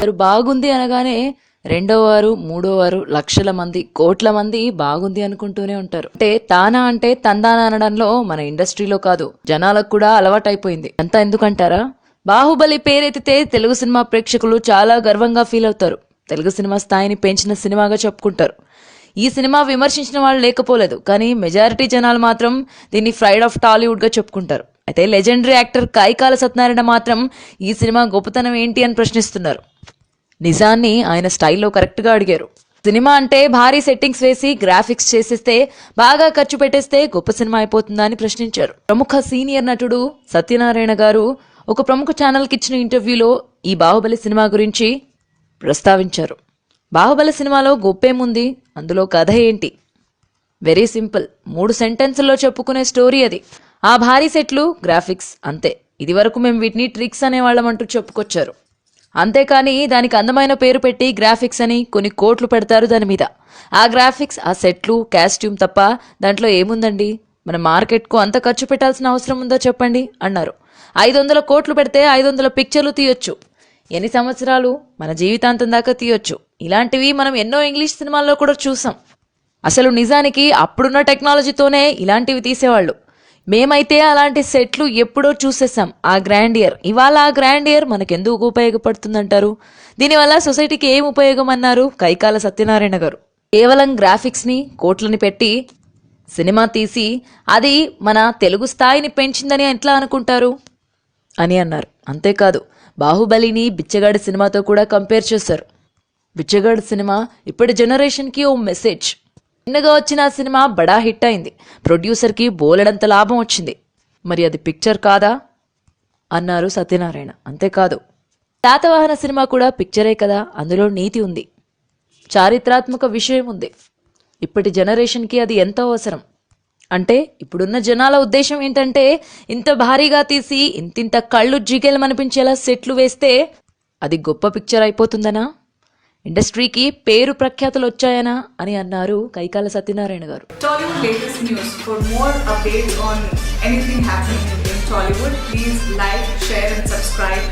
వారు బాగుంది అనగానే రెండో వారు మూడో వారు లక్షల మంది కోట్ల మంది బాగుంది అనుకుంటూనే ఉంటారు. అంటే తానా అంటే తందానా అనడంలో మన ఇండస్ట్రీలో కాదు జనాలకు కూడా అలవాటైపోయింది. అంతా ఎందుకంటారా? బాహుబలి పేరెత్తితే తెలుగు సినిమా ప్రేక్షకులు చాలా గర్వంగా ఫీల్ అవుతారు. తెలుగు సినిమా స్థాయిని పెంచిన సినిమాగా చెప్పుకుంటారు. ఈ సినిమా విమర్శించిన వాళ్ళు లేకపోలేదు కానీ మెజారిటీ జనాలు మాత్రం దీన్ని ఫ్రైడ్ ఆఫ్ టాలీవుడ్గా చెప్పుకుంటారు. అయితే లెజెండరీ యాక్టర్ కాయికాల సత్యనారాయణ మాత్రం ఈ సినిమా గొప్పతనం ఏంటి అని ప్రశ్నిస్తున్నారు. నిజాన్ని ఆయన స్టైల్లో కరెక్ట్గా అడిగారు. సినిమా అంటే భారీ సెట్టింగ్స్ వేసి గ్రాఫిక్స్ చేసేస్తే బాగా ఖర్చు పెట్టేస్తే గొప్ప సినిమా అయిపోతుందా అని ప్రశ్నించారు. ప్రముఖ సీనియర్ నటుడు సత్యనారాయణ గారు ఒక ప్రముఖ ఛానల్కి ఇచ్చిన ఇంటర్వ్యూలో ఈ బాహుబలి సినిమా గురించి ప్రస్తావించారు. బాహుబలి సినిమాలో గొప్పేముంది? అందులో కథ ఏంటి? Very simple. మూడు సెంటెన్సుల్లో చెప్పుకునే స్టోరీ అది. ఆ భారీ సెట్లు గ్రాఫిక్స్ అంతే. ఇది వరకు మేము వీటిని ట్రిక్స్ అనేవాళ్ళం అంటూ చెప్పుకొచ్చారు. అంతేకాని దానికి అందమైన పేరు పెట్టి గ్రాఫిక్స్ అని కొన్ని కోట్లు పెడతారు దాని మీద. ఆ గ్రాఫిక్స్ ఆ సెట్లు కాస్ట్యూమ్ తప్ప దాంట్లో ఏముందండి? మన మార్కెట్కు అంత ఖర్చు పెట్టాల్సిన అవసరం ఉందో చెప్పండి? అన్నారు. ఐదు వందల కోట్లు పెడితే ఐదు వందల పిక్చర్లు తీయొచ్చు. ఎన్ని సంవత్సరాలు? మన జీవితాంతం దాకా తీయొచ్చు. ఇలాంటివి మనం ఎన్నో ఇంగ్లీష్ సినిమాల్లో కూడా చూసాం. అసలు నిజానికి అప్పుడున్న టెక్నాలజీతోనే ఇలాంటివి తీసేవాళ్ళు. మేమైతే అలాంటి సెట్లు ఎప్పుడో చూసేసాం ఆ గ్రాండ్ ఇయర్. ఇవాళ ఆ గ్రాండ్ ఇయర్ మనకెందుకు ఉపయోగపడుతుందంటారు? దీనివల్ల సొసైటీకి ఏం ఉపయోగం అన్నారు కైకాల సత్యనారాయణ గారు. కేవలం గ్రాఫిక్స్ని కోట్లని పెట్టి సినిమా తీసి అది మన తెలుగు స్థాయిని పెంచిందని ఎట్లా అనుకుంటారు? అని అన్నారు. అంతేకాదు బాహుబలిని బిచ్చగాడి సినిమాతో కూడా కంపేర్ చేశారు. బిచ్చగాడి సినిమా ఇప్పటి జనరేషన్కి ఓ మెసేజ్. చిన్నగా వచ్చిన ఆ సినిమా బడా హిట్ అయింది. ప్రొడ్యూసర్కి బోలెడంత లాభం వచ్చింది. మరి అది పిక్చర్ కాదా? అన్నారు సత్యనారాయణ. అంతేకాదు. శాతవాహన సినిమా కూడా పిక్చరే కదా అందులో నీతి ఉంది. చారిత్రాత్మక విషయం ఉంది. ఇప్పటి జనరేషన్కి అది ఎంతో అవసరం. అంటే ఇప్పుడున్న జనాల ఉద్దేశం ఏంటంటే ఇంత భారీగా తీసి ఇంతింత కళ్ళు జిగేలమనిపించేలా సెట్లు వేస్తే అది గొప్ప పిక్చర్ అయిపోతుందనా? ఇండస్ట్రీకి పేరు ప్రఖ్యాతులు వచ్చాయనా అని అన్నారు Kaikala Satyanarayana garu. Tollywood latest news for more updates on anything happening in Tollywood please like share and subscribe